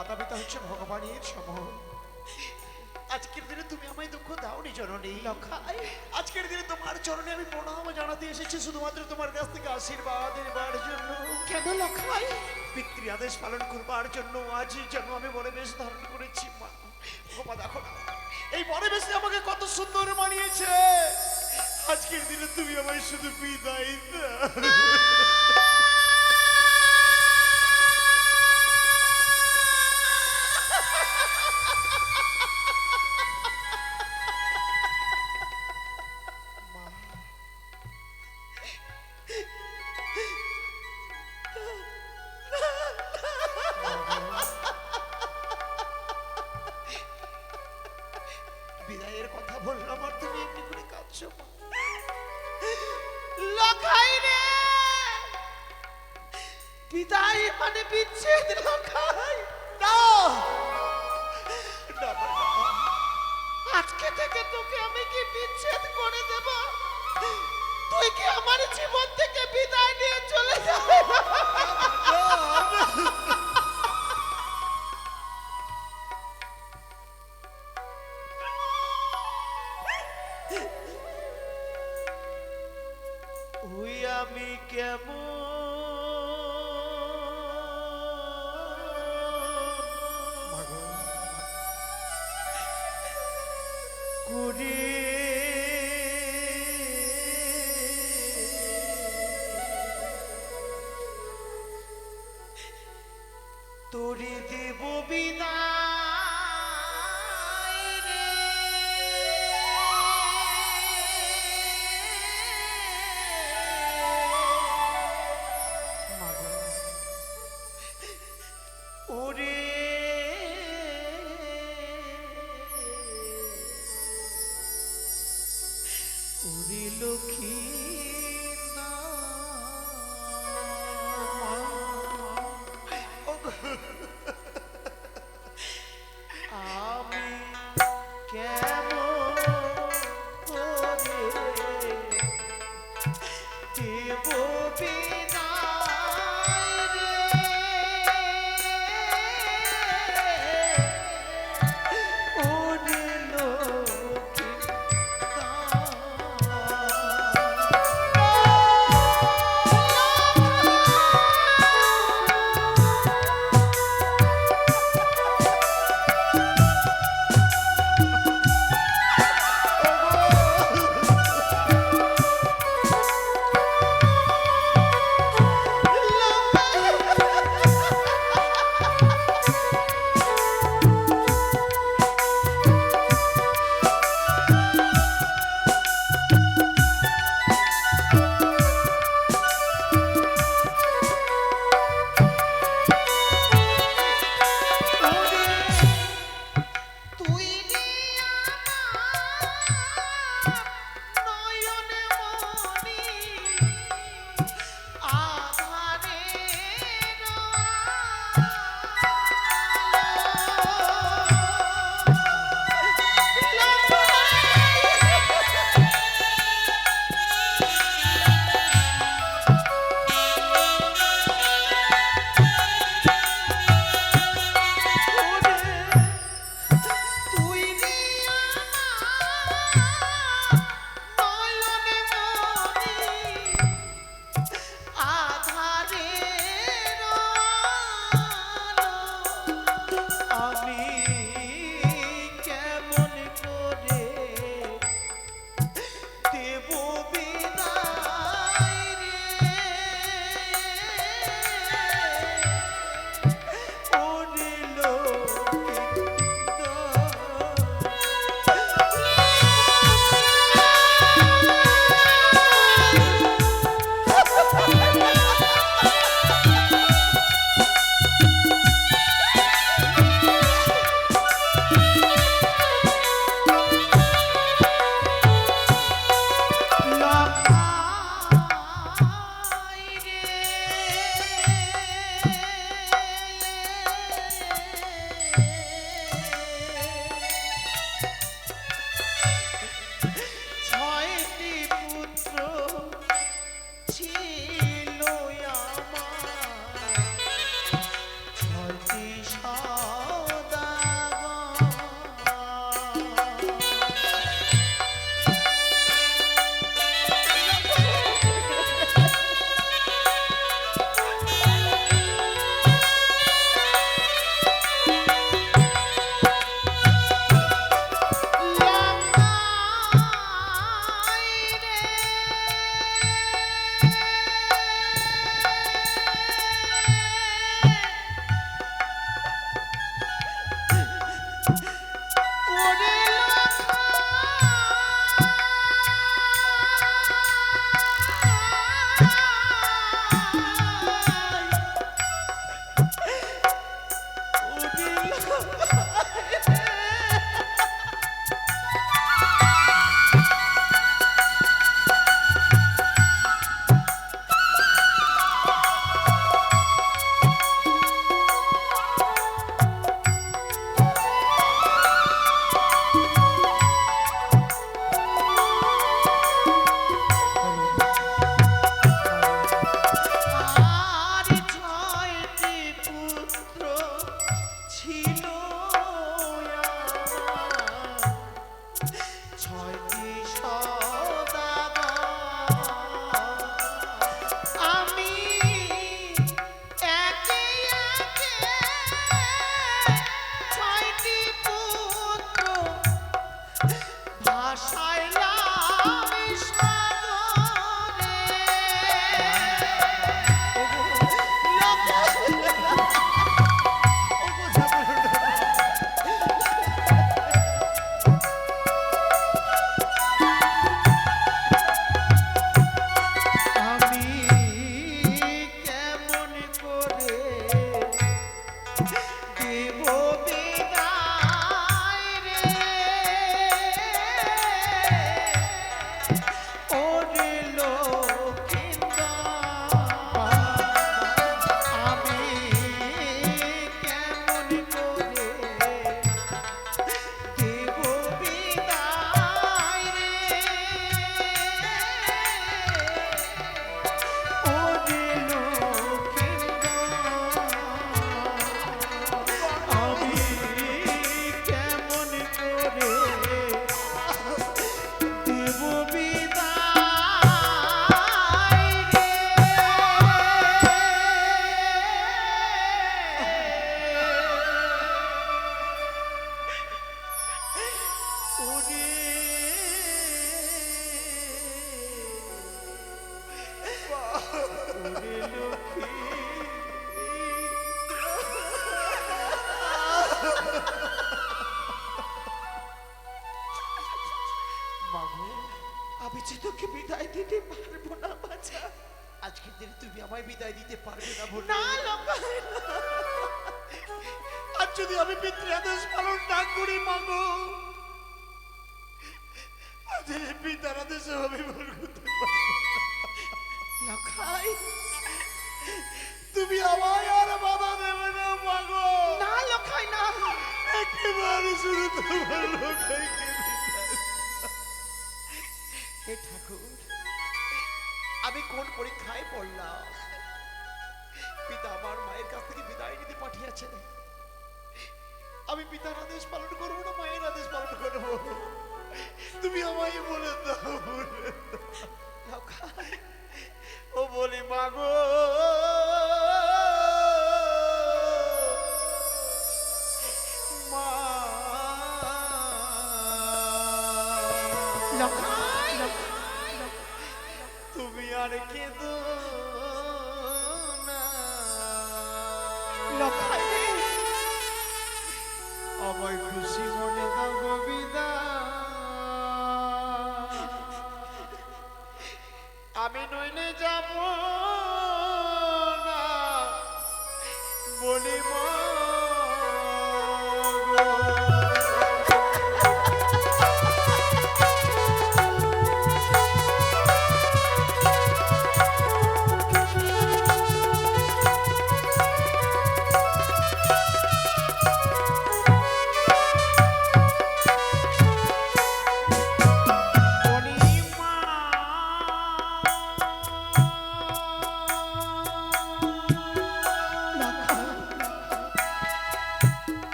মাতা পিতা হচ্ছে ভগবানের সমান আজকের দিনে তুমি আমায় দুঃখ দাওনি জননী। আজকের দিনে তোমার চরণে আমি প্রণাম জানাতে এসেছি শুধুমাত্র তোমার কাছ থেকে আশীর্বাদ নেবার জন্য। কেন লক্ষাই পিতৃ আদেশ পালন করবার জন্য আজ যেন আমি বড় বেশ ধারণ করেছি মা। ও দেখো না। এই বড় বেশে আমাকে কত সুন্দর মানিয়েছে। আজকের দিনে তুমি আমায় শুধু বিদায় দাও। Ui, amigo, mim que é. ওরে লক্ষ্মী করিল আমি কোন পরীক্ষায় পড়লাম? পিতা আমার মায়ের কাছ থেকে বিদায় নিতে পাঠিয়েছেন। আমি পিতার আদেশ পালন করব না, মায়ের আদেশ পালন করব। তুমি আমায় বলে দাও। ও বলি মাগো আমি নইলে যাব না। বলি মা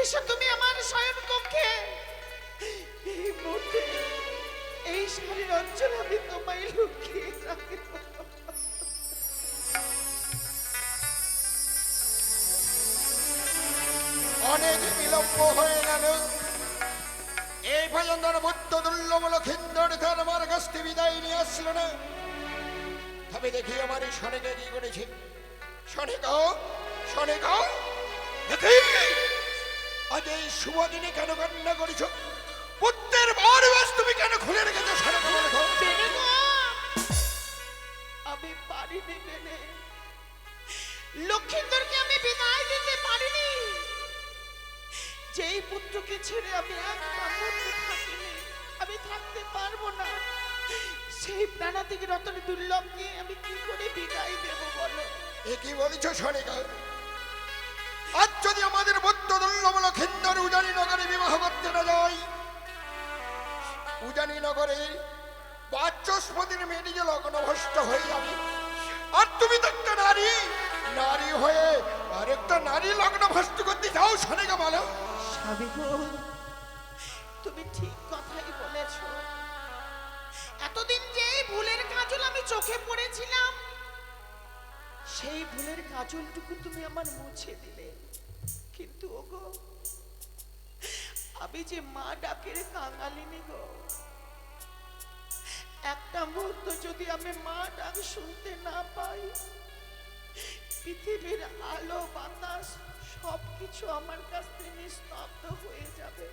এসে তুমি আমার শয়ন কক্ষে এই মুহূর্তে এই শাড়ির অঞ্চলে আমি তোমায় লুকিয়ে রাখব। অনেক বিলম্ব হয়ে গেল এই পর্যন্ত বুদ্ধ দুর্লভল খিন্দর তার আমার কাছ থেকে বিদায় নিয়ে আসলো না। তবে দেখি আমার এই শনেকে কি করেছে গাও দেখি আজ এই শুভ দিনে কেন কান্না করেছ? পুত্রের বার বাস তুমি কেন খুলে রেখেছো? শনে গাও লেখো আমি পারিনি বিদায় দিতে পারিনি। যেই পুত্রকে ছেড়ে আমি এক মুহূর্ত থাকিনি আমি থাকতে পারব না। সেই প্রাণাতিক রতন দুর্লভকে আমি কি করে বিদায় দেব বলো? এ কি বলেছ আজ যদি আমাদের বুদ্ধ দুর্লভল খিন্দর উজানি নগরে বিবাহ করতে না যাই, উজানি নগরে বাচস্পতির মেডিকে লগ্ন ভ্রষ্ট হয়ে যাবে। আর তুমি তো একটা নারী নারী হয়ে আরেকটা নারী লগ্ন ভ্রষ্ট করতে যাও শোনেগা বলো। তুমি ঠিক কথাই বলেছ। এতদিন যে ভুলের কাজল আমি চোখে পড়েছিলাম, সেই ভুলের কাজলটুকু তুমি আমার মুছে দিলে। কিন্তু ওগো আমি যে মা ডাকের কাঙালিনী গো একটা মুহূর্ত যদি আমি মা ডাক শুনতে না পাই পৃথিবীর আলো বাতাস সবকিছু আমার কাছ থেকে নিস্তব্ধ হয়ে যাবে।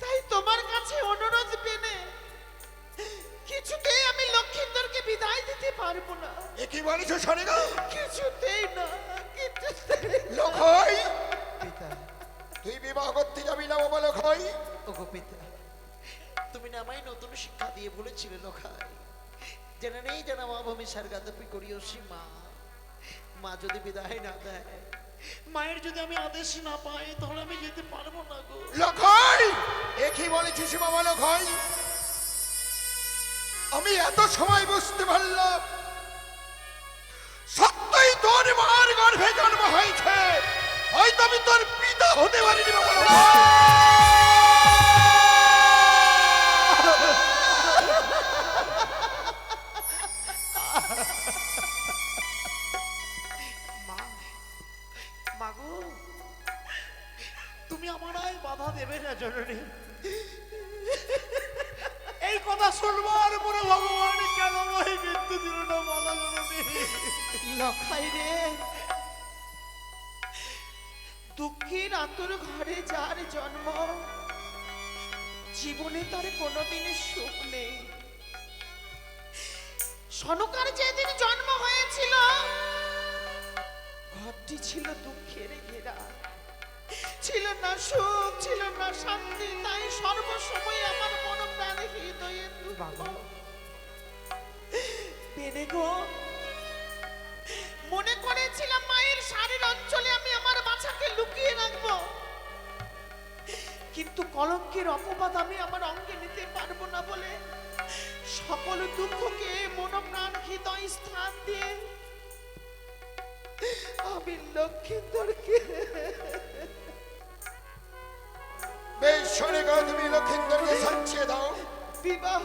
তাই তোমার কাছে অনুরোধ পেনে কিছুতেই আমি লক্ষিন্দরকে বিদায় দিতে পারব না। কি বলেছ গো কিছুতেই না। না। পিতা। তুই বিবাহ করতে যাবি না বাবা লক্ষই ওগো পিতা তুমি না আমায় নতুন শিক্ষা দিয়ে বলেছিলে লোখাই। জেনে নেই যেন মা ভূমি সারগাদপি করিও মা। মা যদি বিদায় না দেয় মায়ের যদি আমি আদেশ না পাই তাহলে আমি যেতে পারব না গো। লক্ষই এ কি বলেছিস বাবা লক্ষই আমি এত সময় বুঝতে পারলাম। তোর মার গর্ভে জন্ম হয়েছে। হয়তো আমি তোর পিতা হতে পারিনি তুমি দেবে না এই কথা শুনব আর ভগবান কেন আতুর ঘরে যার জন্ম জীবনে তার কোনোদিন সুখ নেই। সনকার যেদিন জন্ম হয়েছিল ঘরটি ছিল দুঃখের ঘেরা। ছিল না সুখ ছিল না শান্তি তাই সর্বসময় আমার মন প্রাণে হৃদয়ে দুঃখ। পেনে গো মনে করেছিলাম মায়ের শাড়ির অঞ্চলে আমি আমার বাচ্চাকে লুকিয়ে রাখব। কিন্তু কলঙ্কের অপবাদ আমি আমার অঙ্গে নিতে পারব না বলে সকল দুঃখকে মনপ্রাণ হৃদয় স্থান দিয়ে আমি লক্ষ্মীন্দরকে বেশ গো তুমি লক্ষিন্দরকে সাঁচিয়ে দাও। বিবাহ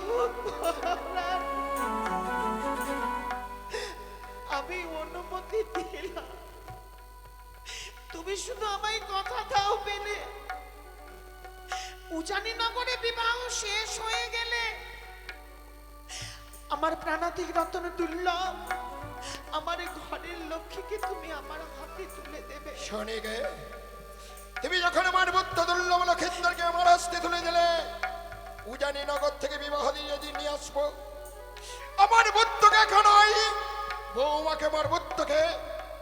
তুমি শুধু আমায় কথা দাও পেলে। উজানি নগরে বিবাহ শেষ হয়ে গেলে আমার প্রাণাতিক রতন দুর্লভ, আমার ঘরের লক্ষ্মীকে তুমি আমার হাতে তুলে দেবে। শোনে গে, তুমি যখন আমার বুদ্ধ দুর্লভ লক্ষিন্দরকে আমার হস্তে তুলে দিলে উজানি নগর থেকে বিবাহ দিয়ে যদি নিয়ে আসব, আমার বুদ্ধকে এখন বৌমাকে আমার বুদ্ধকে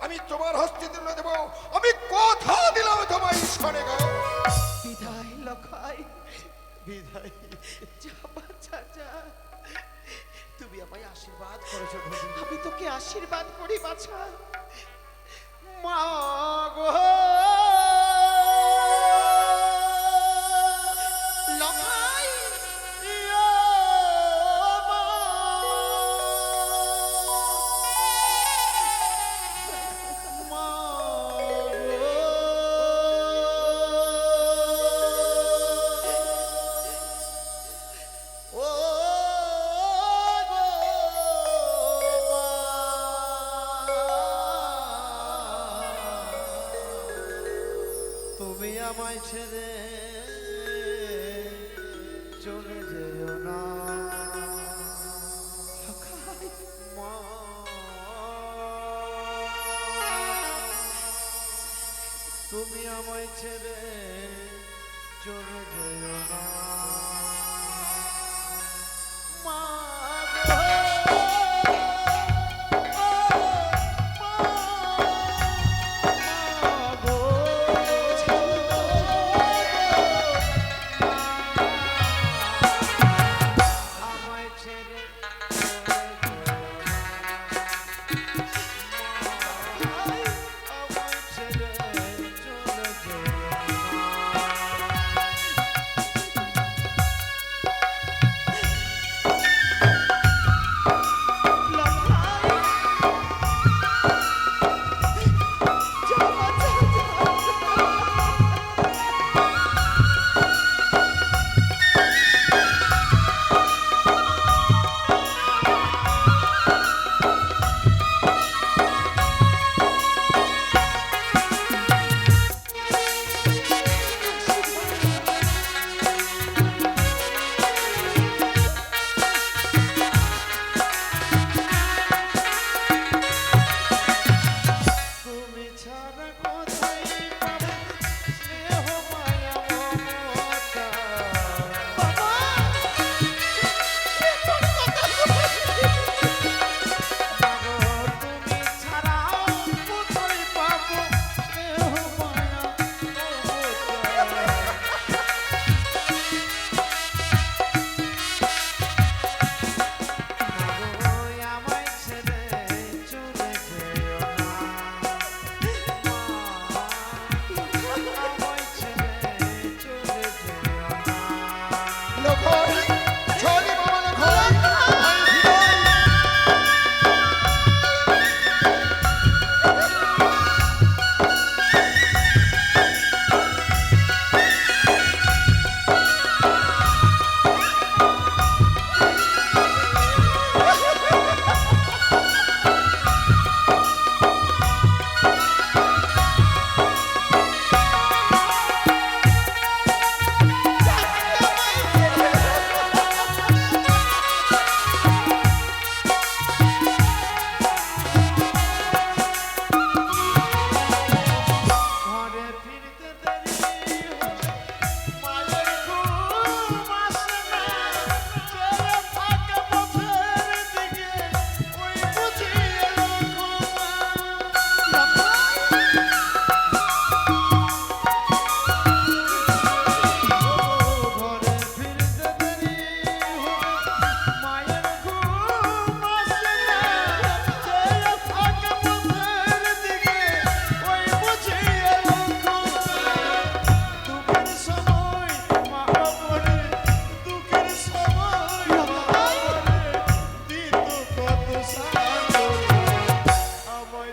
আমি তোমার হস্তে তুলে দেব। আমি কথা দিলাম তোমায় ঈশ্বরে গো। বিদায় লখাই বিদায় যা চাচা। তুমি আমায় আশীর্বাদ করেছ আমি তোকে আশীর্বাদ করি বাছা। মা গো। আমায় ছেড়ে চলে যেও না। তুমি আমায় ছেড়ে চলে যেও না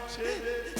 chilling.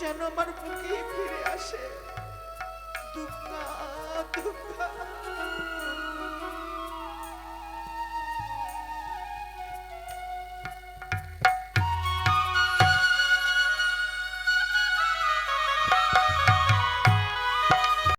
যেন আমার বুকে